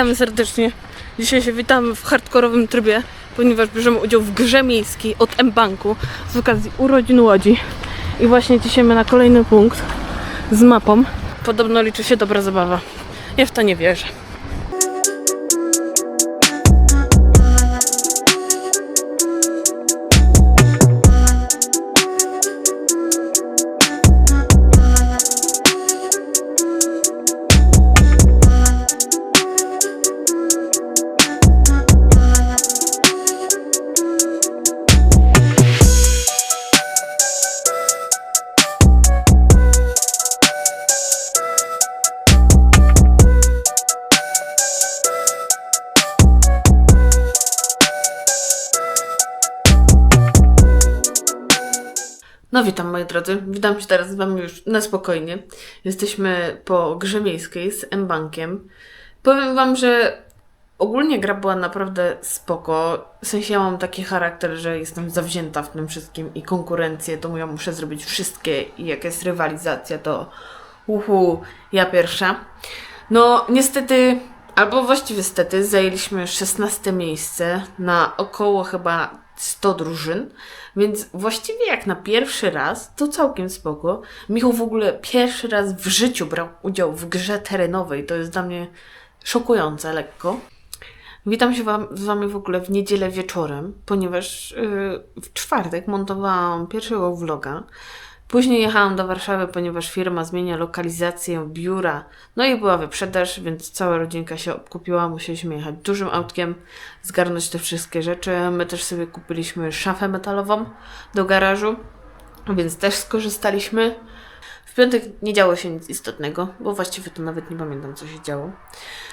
Witamy serdecznie. Dzisiaj się witamy w hardkorowym trybie, ponieważ bierzemy udział w grze miejskiej od M-Banku z okazji urodzin Łodzi. I właśnie dzisiaj na kolejny punkt z mapą. Podobno liczy się dobra zabawa. Ja w to nie wierzę. No witam moi drodzy, witam się teraz z Wami już na spokojnie. Jesteśmy po grze miejskiej z M-Bankiem. Powiem Wam, że ogólnie gra była naprawdę spoko. W sensie ja mam taki charakter, że jestem zawzięta w tym wszystkim i konkurencję, to ja muszę zrobić wszystkie i jak jest rywalizacja, to uhu, ja pierwsza. No niestety, albo właściwie stety, zajęliśmy 16 miejsce na około chyba 100 drużyn, więc właściwie jak na pierwszy raz, to całkiem spoko. Michał w ogóle pierwszy raz w życiu brał udział w grze terenowej, to jest dla mnie szokujące lekko. Witam się wam, z Wami w ogóle w niedzielę wieczorem, ponieważ yy, w czwartek montowałam pierwszego vloga. Później jechałam do Warszawy, ponieważ firma zmienia lokalizację biura. No i była wyprzedaż, więc cała rodzinka się obkupiła. Musieliśmy jechać dużym autkiem, zgarnąć te wszystkie rzeczy. My też sobie kupiliśmy szafę metalową do garażu, więc też skorzystaliśmy. W piątek nie działo się nic istotnego, bo właściwie to nawet nie pamiętam, co się działo.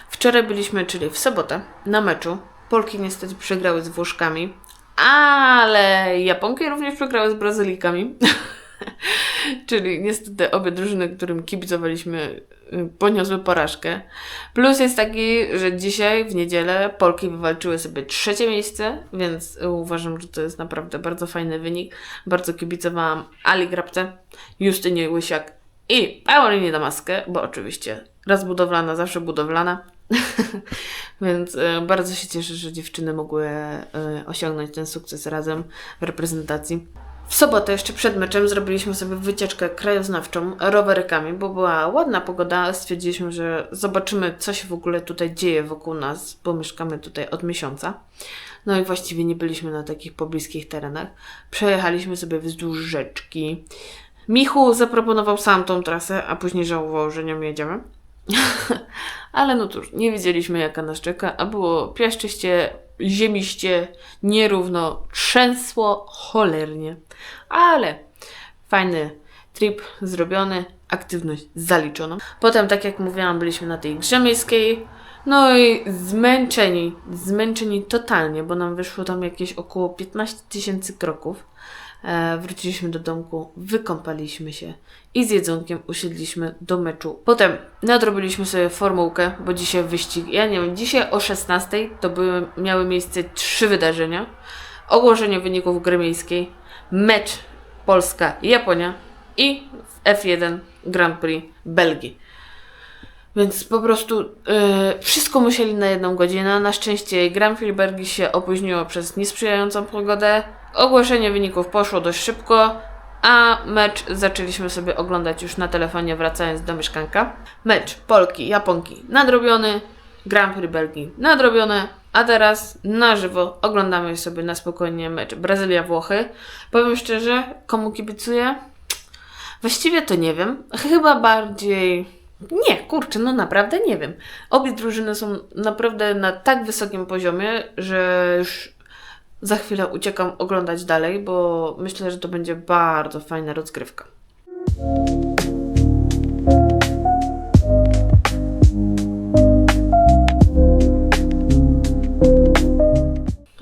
Wczoraj byliśmy, czyli w sobotę, na meczu. Polki niestety przegrały z Włoszkami, ale Japonki również przegrały z Brazylijkami. Czyli niestety obie drużyny, którym kibicowaliśmy, y, poniosły porażkę. Plus jest taki, że dzisiaj, w niedzielę, Polki wywalczyły sobie trzecie miejsce, więc uważam, że to jest naprawdę bardzo fajny wynik. Bardzo kibicowałam Ali Grabce, Justynie Łysiak i Paulinie Damaskę, bo oczywiście raz budowlana, zawsze budowlana. Więc y, bardzo się cieszę, że dziewczyny mogły y, osiągnąć ten sukces razem w reprezentacji. W sobotę jeszcze przed meczem zrobiliśmy sobie wycieczkę krajoznawczą rowerkami, bo była ładna pogoda. Stwierdziliśmy, że zobaczymy, co się w ogóle tutaj dzieje wokół nas, bo mieszkamy tutaj od miesiąca. No i właściwie nie byliśmy na takich pobliskich terenach. Przejechaliśmy sobie wzdłuż rzeczki. Michu zaproponował sam tą trasę, a później żałował, że nią jedziemy. Ale no cóż, nie wiedzieliśmy jaka nas czeka, a było piaszczyście, ziemiście, nierówno, trzęsło cholernie. Ale fajny trip zrobiony, aktywność zaliczoną. Potem, tak jak mówiłam, byliśmy na tej grze miejskiej. No i zmęczeni, zmęczeni totalnie, bo nam wyszło tam jakieś około 15 tysięcy kroków. E, wróciliśmy do domku, wykąpaliśmy się i z jedzonkiem usiedliśmy do meczu. Potem nadrobiliśmy sobie formułkę, bo dzisiaj wyścig, ja nie wiem, dzisiaj o 16 to były, miały miejsce trzy wydarzenia. Ogłoszenie wyników gry miejskiej, mecz Polska-Japonia i w F1 Grand Prix Belgii. Więc po prostu y, wszystko musieli na jedną godzinę. Na szczęście Belgii się opóźniło przez niesprzyjającą pogodę. Ogłoszenie wyników poszło dość szybko, a mecz zaczęliśmy sobie oglądać już na telefonie wracając do mieszkanka. Mecz Polki, Japonki nadrobiony, Grand Prix Belgii nadrobione, a teraz na żywo oglądamy sobie na spokojnie mecz Brazylia-Włochy. Powiem szczerze, komu kibicuję? Właściwie to nie wiem. Chyba bardziej. Nie, kurczę, no naprawdę nie wiem. Obie drużyny są naprawdę na tak wysokim poziomie, że już za chwilę uciekam oglądać dalej, bo myślę, że to będzie bardzo fajna rozgrywka.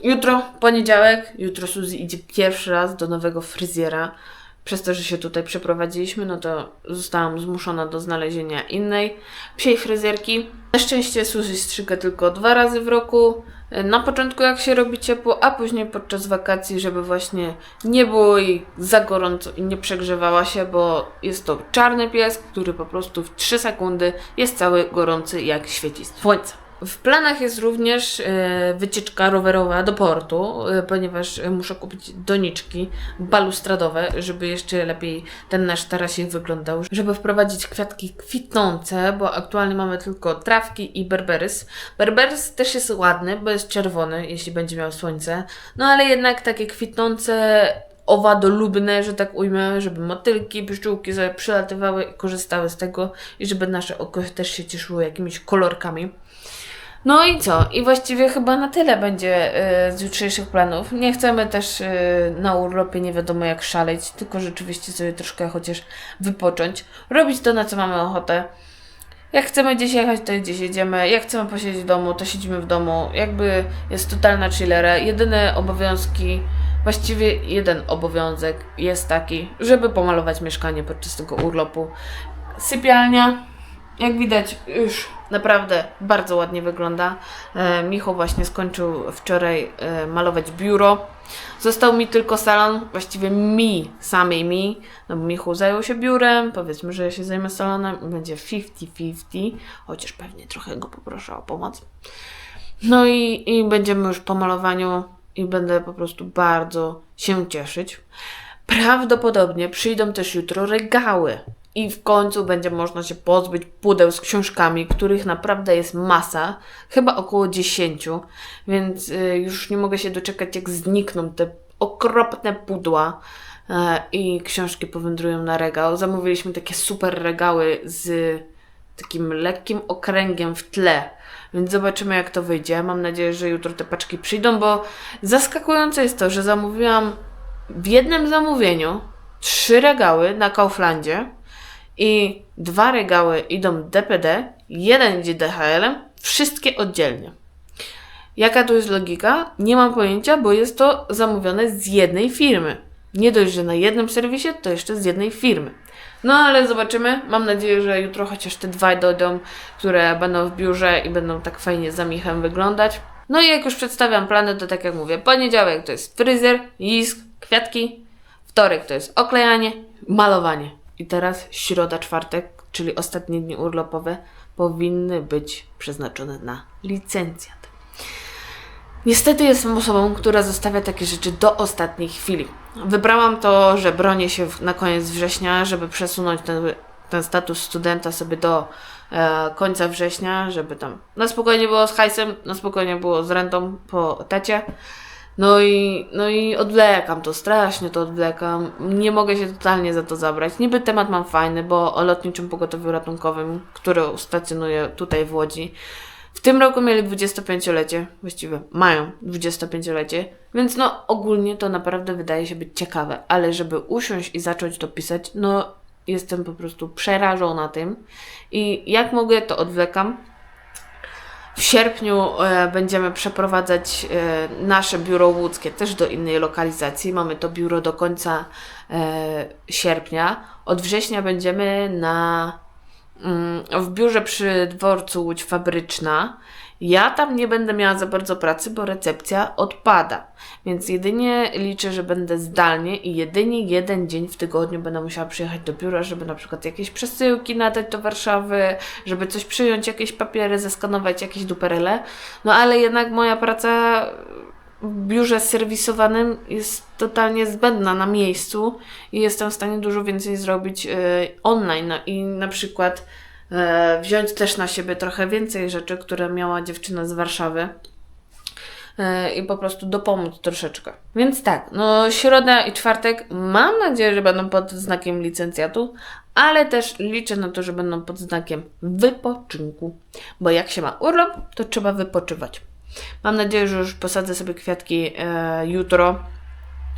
Jutro, poniedziałek, jutro Suzy idzie pierwszy raz do nowego fryzjera. Przez to, że się tutaj przeprowadziliśmy, no to zostałam zmuszona do znalezienia innej psiej fryzjerki. Na szczęście Suzy strzyga tylko dwa razy w roku. Na początku jak się robi ciepło, a później podczas wakacji, żeby właśnie nie było jej za gorąco i nie przegrzewała się, bo jest to czarny pies, który po prostu w 3 sekundy jest cały gorący jak świeci słońce. W planach jest również e, wycieczka rowerowa do portu, e, ponieważ muszę kupić doniczki balustradowe, żeby jeszcze lepiej ten nasz tarasik wyglądał. Żeby wprowadzić kwiatki kwitnące, bo aktualnie mamy tylko trawki i berberys. Berberys też jest ładny, bo jest czerwony, jeśli będzie miał słońce. No ale jednak takie kwitnące owadolubne, że tak ujmę, żeby motylki, pszczółki sobie przylatywały i korzystały z tego i żeby nasze oko też się cieszyło jakimiś kolorkami. No i co? I właściwie chyba na tyle będzie y, z jutrzejszych planów. Nie chcemy też y, na urlopie nie wiadomo jak szaleć, tylko rzeczywiście sobie troszkę chociaż wypocząć. Robić to, na co mamy ochotę. Jak chcemy gdzieś jechać, to gdzieś jedziemy. Jak chcemy posiedzieć w domu, to siedzimy w domu. Jakby jest totalna chillera. Jedyne obowiązki, właściwie jeden obowiązek jest taki, żeby pomalować mieszkanie podczas tego urlopu. Sypialnia, jak widać, już naprawdę bardzo ładnie wygląda. E, Michał właśnie skończył wczoraj e, malować biuro. Został mi tylko salon, właściwie mi, samej mi, no bo Michał zajął się biurem, powiedzmy, że ja się zajmę salonem i będzie 50-50, chociaż pewnie trochę go poproszę o pomoc. No i, i będziemy już po malowaniu i będę po prostu bardzo się cieszyć. Prawdopodobnie przyjdą też jutro regały. I w końcu będzie można się pozbyć pudeł z książkami, których naprawdę jest masa, chyba około 10, więc y, już nie mogę się doczekać, jak znikną te okropne pudła e, i książki powędrują na regał. Zamówiliśmy takie super regały z takim lekkim okręgiem w tle, więc zobaczymy, jak to wyjdzie. Mam nadzieję, że jutro te paczki przyjdą, bo zaskakujące jest to, że zamówiłam w jednym zamówieniu trzy regały na Kauflandzie i dwa regały idą DPD, jeden idzie DHL-em, wszystkie oddzielnie. Jaka tu jest logika? Nie mam pojęcia, bo jest to zamówione z jednej firmy. Nie dość, że na jednym serwisie, to jeszcze z jednej firmy. No ale zobaczymy. Mam nadzieję, że jutro chociaż te dwa dojdą, które będą w biurze i będą tak fajnie za Michem wyglądać. No i jak już przedstawiam plany, to tak jak mówię, poniedziałek to jest fryzjer, jisk, kwiatki, wtorek to jest oklejanie, malowanie. I teraz środa, czwartek, czyli ostatnie dni urlopowe, powinny być przeznaczone na licencjat. Niestety jestem osobą, która zostawia takie rzeczy do ostatniej chwili. Wybrałam to, że bronię się na koniec września, żeby przesunąć ten, ten status studenta sobie do e, końca września, żeby tam na spokojnie było z hajsem, na spokojnie było z rentą po tacie. No i, no i odwlekam to, strasznie to odwlekam. Nie mogę się totalnie za to zabrać. Niby temat mam fajny, bo o lotniczym pogotowiu ratunkowym, który stacjonuje tutaj w Łodzi. W tym roku mieli 25-lecie, właściwie mają 25-lecie, więc no ogólnie to naprawdę wydaje się być ciekawe, ale żeby usiąść i zacząć to pisać, no jestem po prostu przerażona tym i jak mogę to odwlekam. W sierpniu e, będziemy przeprowadzać e, nasze biuro łódzkie też do innej lokalizacji. Mamy to biuro do końca e, sierpnia. Od września będziemy na mm, w biurze przy dworcu Łódź Fabryczna. Ja tam nie będę miała za bardzo pracy, bo recepcja odpada. Więc jedynie liczę, że będę zdalnie i jedynie jeden dzień w tygodniu będę musiała przyjechać do biura, żeby na przykład jakieś przesyłki nadać do Warszawy, żeby coś przyjąć, jakieś papiery, zeskanować jakieś duperele. No ale jednak moja praca w biurze serwisowanym jest totalnie zbędna na miejscu i jestem w stanie dużo więcej zrobić e, online. No i na przykład wziąć też na siebie trochę więcej rzeczy, które miała dziewczyna z Warszawy e, i po prostu dopomóc troszeczkę. Więc tak, no środa i czwartek mam nadzieję, że będą pod znakiem licencjatu, ale też liczę na to, że będą pod znakiem wypoczynku, bo jak się ma urlop, to trzeba wypoczywać. Mam nadzieję, że już posadzę sobie kwiatki e, jutro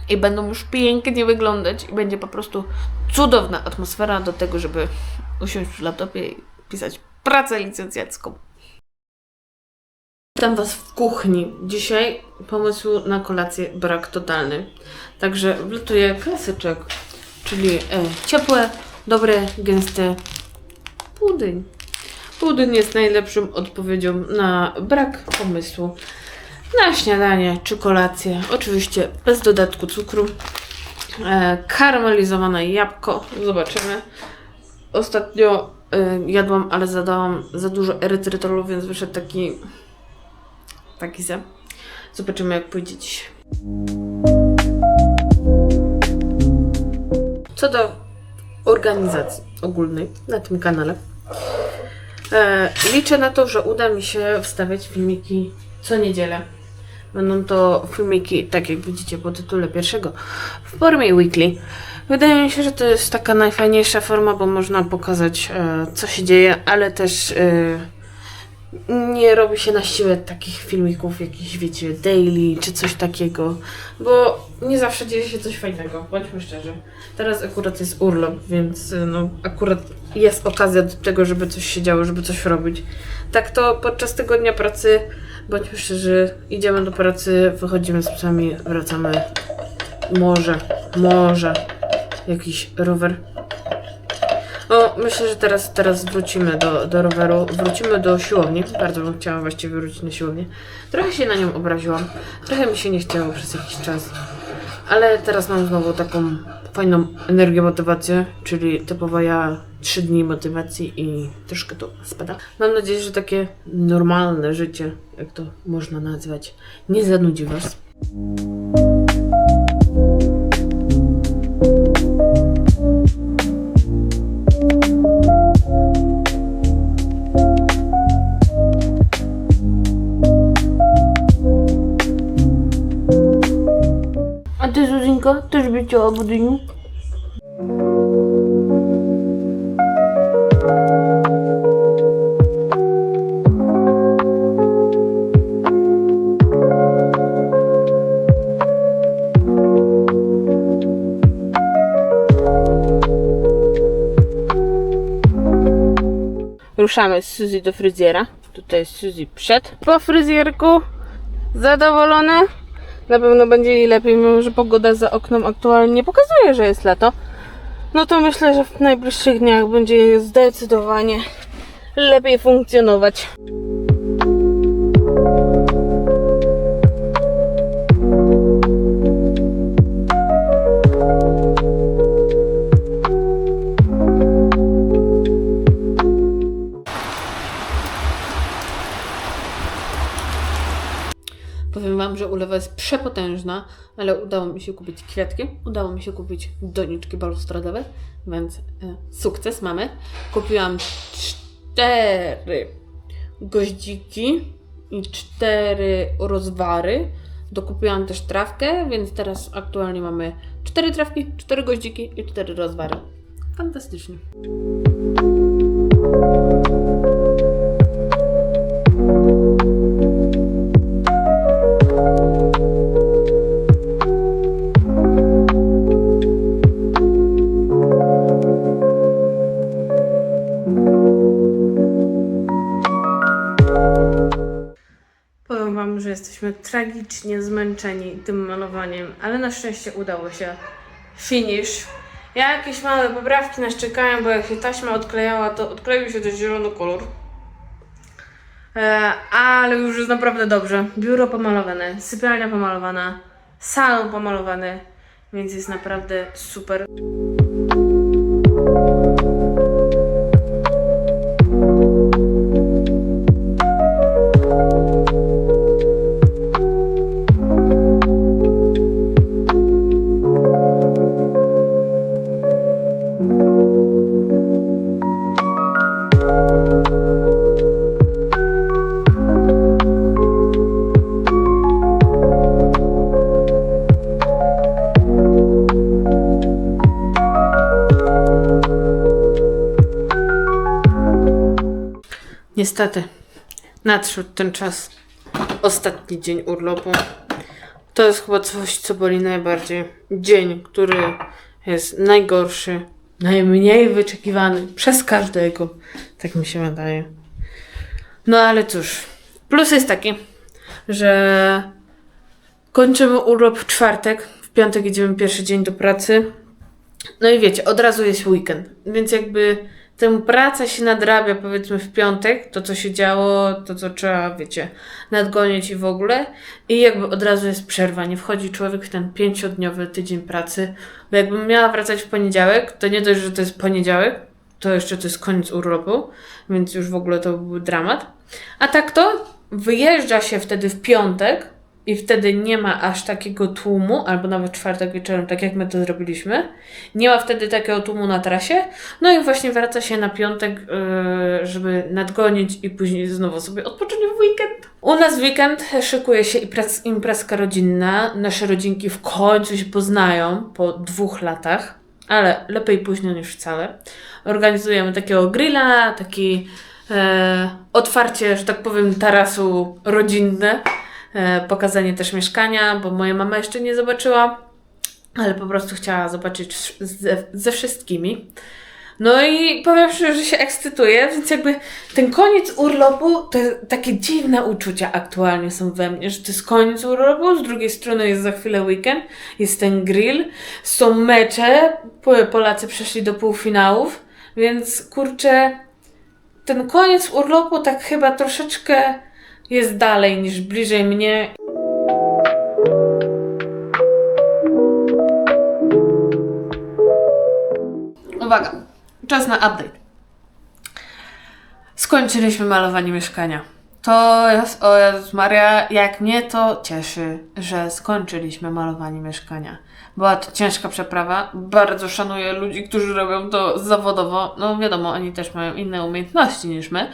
i będą już pięknie wyglądać i będzie po prostu cudowna atmosfera do tego, żeby usiąść przy laptopie i pisać pracę licencjacką. Witam Was w kuchni. Dzisiaj pomysłu na kolację brak totalny. Także wlatuje klasyczek, czyli e, ciepłe, dobre, gęste pudyń. Pudyń jest najlepszą odpowiedzią na brak pomysłu na śniadanie czy kolację. Oczywiście bez dodatku cukru. E, karmelizowane jabłko. Zobaczymy. Ostatnio e, jadłam, ale zadałam za dużo erytrytolu, więc wyszedł taki taki se. Zobaczymy jak pójdzie dziś. Co do organizacji ogólnej na tym kanale, e, liczę na to, że uda mi się wstawiać filmiki co niedzielę. Będą to filmiki, tak jak widzicie po tytule pierwszego, w formie weekly. Wydaje mi się, że to jest taka najfajniejsza forma, bo można pokazać, e, co się dzieje, ale też e, nie robi się na siłę takich filmików, jakichś, wiecie, daily czy coś takiego, bo nie zawsze dzieje się coś fajnego, bądźmy szczerzy. Teraz akurat jest urlop, więc y, no, akurat jest okazja do tego, żeby coś się działo, żeby coś robić. Tak to podczas tygodnia pracy, bądźmy szczerzy, idziemy do pracy, wychodzimy z psami, wracamy. Może, może jakiś rower o, myślę, że teraz, teraz wrócimy do, do roweru, wrócimy do siłowni. Bardzo bym chciała właściwie wrócić na siłownię. Trochę się na nią obraziłam, trochę mi się nie chciało przez jakiś czas. Ale teraz mam znowu taką fajną energię, motywację, czyli typowo ja 3 dni motywacji i troszkę to spada. Mam nadzieję, że takie normalne życie, jak to można nazwać, nie zanudzi Was. By chciała budyniu? Ruszamy z Suzy do fryzjera. Tutaj jest Suzy przed. Po fryzjerku. Zadowolone? Na pewno będzie lepiej, mimo że pogoda za oknem aktualnie nie pokazuje, że jest lato. No to myślę, że w najbliższych dniach będzie zdecydowanie lepiej funkcjonować. Wam, że ulewa jest przepotężna, ale udało mi się kupić kwiatki, udało mi się kupić doniczki balustradowe, więc e, sukces mamy. Kupiłam cztery goździki i cztery rozwary. Dokupiłam też trawkę, więc teraz aktualnie mamy cztery trawki, cztery goździki i cztery rozwary. Fantastycznie. Jesteśmy tragicznie zmęczeni tym malowaniem, ale na szczęście udało się. Finish. Jakieś małe poprawki nas czekają, bo jak się taśma odklejała, to odkleił się też zielony kolor. E, ale już jest naprawdę dobrze. Biuro pomalowane, sypialnia pomalowana, salon pomalowany, więc jest naprawdę super. Niestety, nadszedł ten czas. Ostatni dzień urlopu. To jest chyba coś, co boli najbardziej. Dzień, który jest najgorszy, najmniej wyczekiwany przez każdego. Tak mi się wydaje. No ale cóż, plus jest taki, że kończymy urlop w czwartek, w piątek idziemy pierwszy dzień do pracy. No i wiecie, od razu jest weekend, więc jakby tę pracę się nadrabia powiedzmy w piątek, to co się działo, to co trzeba, wiecie, nadgonić i w ogóle. I jakby od razu jest przerwa, nie wchodzi człowiek w ten pięciodniowy tydzień pracy, bo jakbym miała wracać w poniedziałek, to nie dość, że to jest poniedziałek, to jeszcze to jest koniec urlopu, więc już w ogóle to był dramat. A tak to wyjeżdża się wtedy w piątek i wtedy nie ma aż takiego tłumu, albo nawet czwartek wieczorem, tak jak my to zrobiliśmy. Nie ma wtedy takiego tłumu na trasie. No i właśnie wraca się na piątek, yy, żeby nadgonić i później znowu sobie odpocząć w weekend. U nas w weekend szykuje się imprez, imprezka rodzinna. Nasze rodzinki w końcu się poznają po dwóch latach, ale lepiej późno niż wcale. Organizujemy takiego grilla, taki e, otwarcie, że tak powiem, tarasu rodzinne. E, pokazanie też mieszkania, bo moja mama jeszcze nie zobaczyła, ale po prostu chciała zobaczyć ze, ze wszystkimi. No i powiem szczerze, że się ekscytuję, więc jakby ten koniec urlopu, to takie dziwne uczucia aktualnie są we mnie, że to jest koniec urlopu, z drugiej strony jest za chwilę weekend, jest ten grill, są mecze, Polacy przeszli do półfinałów, więc kurczę, ten koniec urlopu tak chyba troszeczkę jest dalej niż bliżej mnie. Uwaga, czas na update. Skończyliśmy malowanie mieszkania. To jest, o Jezus Maria, jak mnie to cieszy, że skończyliśmy malowanie mieszkania. Była to ciężka przeprawa. Bardzo szanuję ludzi, którzy robią to zawodowo. No wiadomo, oni też mają inne umiejętności niż my,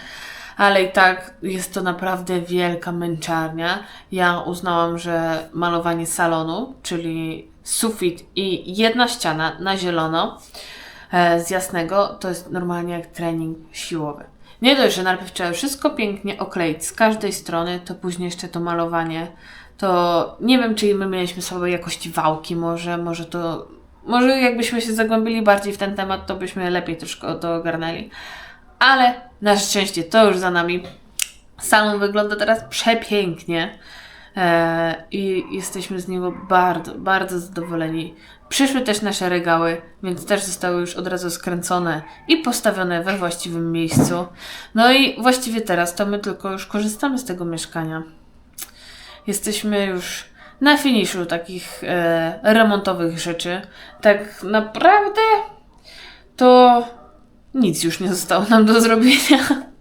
ale i tak jest to naprawdę wielka męczarnia. Ja uznałam, że malowanie salonu, czyli sufit i jedna ściana na zielono e, z jasnego, to jest normalnie jak trening siłowy. Nie dość, że najpierw trzeba wszystko pięknie okleić z każdej strony, to później jeszcze to malowanie. To nie wiem, czy my mieliśmy sobie jakości wałki, może, może to. Może jakbyśmy się zagłębili bardziej w ten temat, to byśmy lepiej troszkę to ogarnęli. Ale na szczęście to już za nami. Salon wygląda teraz przepięknie e, i jesteśmy z niego bardzo, bardzo zadowoleni. Przyszły też nasze regały, więc też zostały już od razu skręcone i postawione we właściwym miejscu. No i właściwie teraz to my tylko już korzystamy z tego mieszkania. Jesteśmy już na finiszu takich e, remontowych rzeczy. Tak naprawdę to nic już nie zostało nam do zrobienia.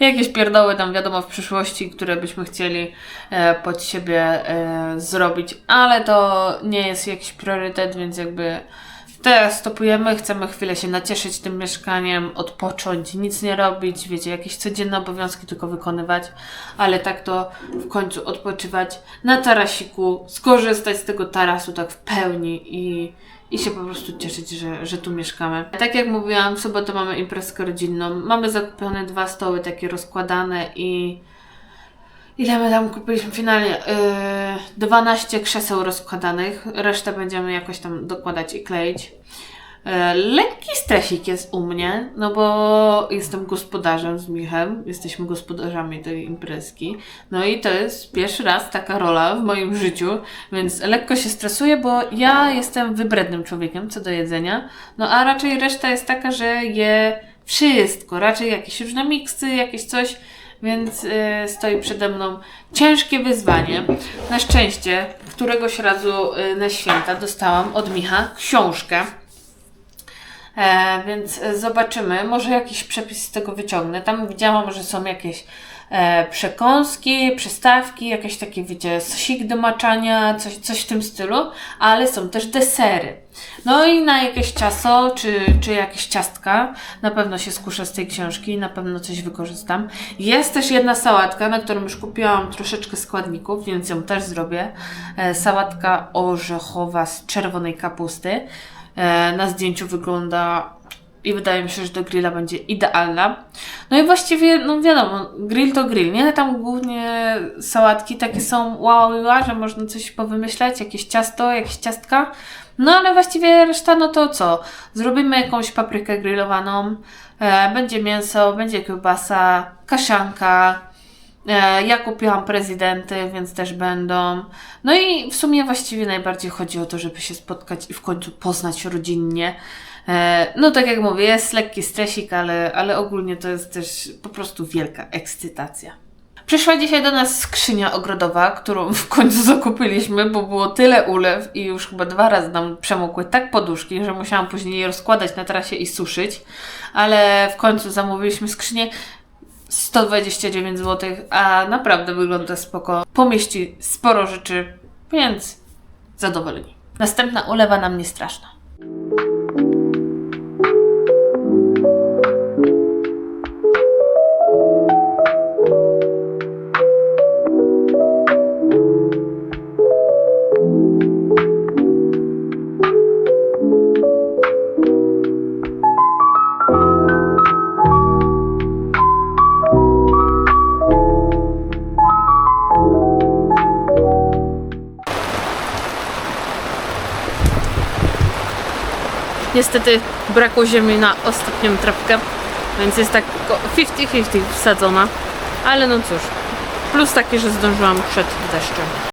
Jakieś pierdoły tam wiadomo w przyszłości, które byśmy chcieli e, pod siebie e, zrobić, ale to nie jest jakiś priorytet, więc jakby teraz stopujemy, chcemy chwilę się nacieszyć tym mieszkaniem, odpocząć, nic nie robić, wiecie, jakieś codzienne obowiązki tylko wykonywać, ale tak to w końcu odpoczywać na tarasiku, skorzystać z tego tarasu tak w pełni i i się po prostu cieszyć, że, że tu mieszkamy. Tak jak mówiłam, w sobotę mamy imprezkę rodzinną. Mamy zakupione dwa stoły takie rozkładane i ile my tam kupiliśmy finalnie? Yy, 12 krzeseł rozkładanych. Resztę będziemy jakoś tam dokładać i kleić. E, lekki stresik jest u mnie, no bo jestem gospodarzem z Michem, jesteśmy gospodarzami tej imprezki. No i to jest pierwszy raz taka rola w moim życiu, więc lekko się stresuję, bo ja jestem wybrednym człowiekiem co do jedzenia, no a raczej reszta jest taka, że je wszystko, raczej jakieś różne miksy, jakieś coś, więc yy, stoi przede mną ciężkie wyzwanie. Na szczęście, któregoś razu yy, na święta dostałam od Micha książkę E, więc zobaczymy. Może jakiś przepis z tego wyciągnę. Tam widziałam, że są jakieś e, przekąski, przystawki, jakieś takie, wiecie, sosik do maczania, coś, coś w tym stylu, ale są też desery. No i na jakieś ciasto, czy, czy jakieś ciastka, na pewno się skuszę z tej książki, na pewno coś wykorzystam. Jest też jedna sałatka, na którą już kupiłam troszeczkę składników, więc ją też zrobię. E, sałatka orzechowa z czerwonej kapusty. E, na zdjęciu wygląda i wydaje mi się, że do grilla będzie idealna. No i właściwie, no wiadomo, grill to grill, nie? Tam głównie sałatki takie są wow, wow, że można coś powymyśleć, jakieś ciasto, jakieś ciastka. No ale właściwie reszta, no to co? Zrobimy jakąś paprykę grillowaną, e, będzie mięso, będzie kiełbasa, kaszanka, E, ja kupiłam prezydenty, więc też będą. No i w sumie właściwie najbardziej chodzi o to, żeby się spotkać i w końcu poznać rodzinnie. E, no tak jak mówię, jest lekki stresik, ale, ale ogólnie to jest też po prostu wielka ekscytacja. Przyszła dzisiaj do nas skrzynia ogrodowa, którą w końcu zakupiliśmy, bo było tyle ulew i już chyba dwa razy nam przemokły tak poduszki, że musiałam później je rozkładać na trasie i suszyć, ale w końcu zamówiliśmy skrzynię 129 zł, a naprawdę wygląda spoko. Pomieści sporo rzeczy, więc zadowoleni. Następna ulewa nam nie straszna. Niestety brakło ziemi na ostatnią trawkę, więc jest tak 50-50 wsadzona. Ale no cóż, plus taki, że zdążyłam przed deszczem.